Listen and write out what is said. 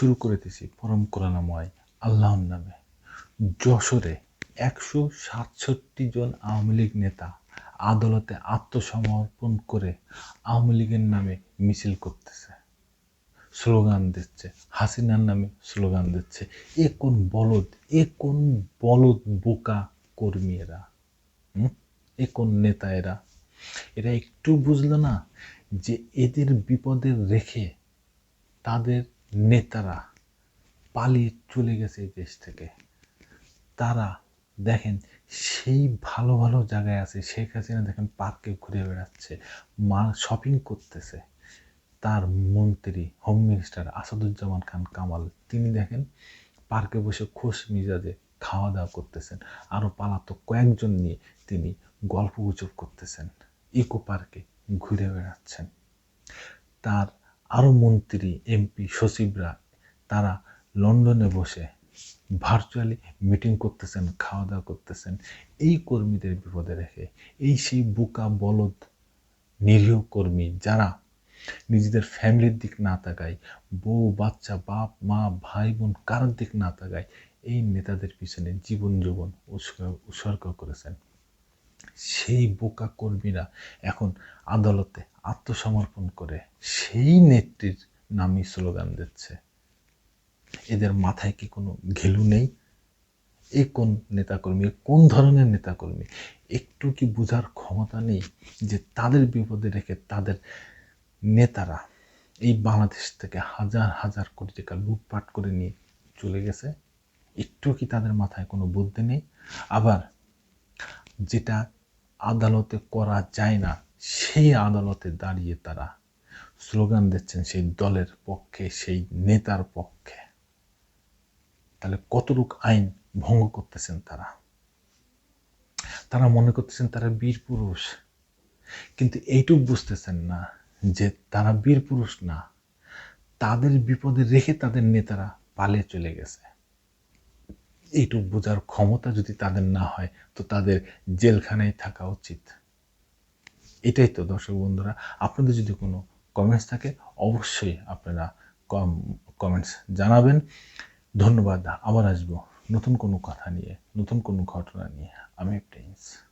শুরু করে দিছি পরম করুণাময় আল্লাহর নামে। যশোরে একশো সাতষট্টি জন আওয়ামী লীগ নেতা আদালতে আত্মসমর্পণ করে আওয়ামী লীগের নামে মিছিল করতেছে। স্লোগান দিচ্ছে, হাসিনার নামে স্লোগান দিচ্ছে। এ কোন বলদ, এ কোন বলদ বোকা কর্মী এরা? এ কোন নেতা এরা? এরা একটু বুঝলো না যে এদের বিপদে রেখে তাদের নেতারা পালিয়ে চলে গেছে এই দেশ থেকে। তারা দেখেন সেই ভালো ভালো জায়গায় আছে। শেখ হাসিনা দেখেন পার্কে ঘুরে বেড়াচ্ছে, মা শপিং করতেছে। তার মন্ত্রী হোম মিনিস্টার আসাদুজ্জামান খান কামাল, তিনি দেখেন পার্কে বসে খোশ মিজাজে খাওয়া দাওয়া করতেছেন। আরও পালাতক কয়েকজন নিয়ে তিনি গল্প গুজব করতেছেন। ইকো পার্কে ঘুরে বেড়াচ্ছেন। তার আরও মন্ত্রী এমপি সচিবরা তারা লন্ডনে বসে ভার্চুয়ালি মিটিং করতেছেন খাওয়া দাওয়া করতেছেন। এই কর্মীদের বিপদে রেখে, এই সেই বোকা বলদ, নিরীহ কর্মী যারা নিজেদের ফ্যামিলির দিক না তাকায়, বউ, বাচ্চা, বাপ, মা, ভাই, বোন কারোর দিক না তাকায়, এই নেতাদের পিছনে জীবন জীবন উৎসর্গ- উৎসর্গ করেছেন। সেই বোকা কর্মীরা এখন আদালতে আত্মসমর্পণ করে সেই নেত্রীর নামই স্লোগান দিচ্ছে। এদের মাথায় কি কোনো ঘেলু নেই? এ কোন নেতাকর্মী? কোন ধরনের নেতাকর্মী? একটু কি বোঝার ক্ষমতা নেই যে তাদের বিপদে রেখে তাদের নেতারা এই বাংলাদেশ থেকে হাজার হাজার কোটি টাকা লুটপাট করে নিয়ে চলে গেছে? একটু কি তাদের মাথায় কোনো বুদ্ধি নেই? আবার যেটা আদালতে করা যায় না সেই আদালতে দাঁড়িয়ে তারা স্লোগান দিচ্ছেন সেই দলের পক্ষে, সেই নেতার পক্ষে। তাহলে কতটুক আইন ভঙ্গ করতেছেন তারা? তারা মনে করতেছেন তারা বীর পুরুষ। কিন্তু এইটুক বুঝতেছেন না যে তারা বীর পুরুষ না, তাদের বিপদে রেখে তাদের নেতারা পালিয়ে চলে গেছে। এইটুক বোঝার ক্ষমতা যদি তাদের না হয়, তো তাদের জেলখানায় থাকা উচিত। এটাই তো, দর্শক বন্ধুরা, আপনাদের যদি কোনো কমেন্টস থাকে, অবশ্যই আপনারা কম কমেন্টস জানাবেন। ধন্যবাদ, আবার আসব নতুন কোনো কথা নিয়ে, নতুন কোনো ঘটনা নিয়ে। আমি প্রিন্স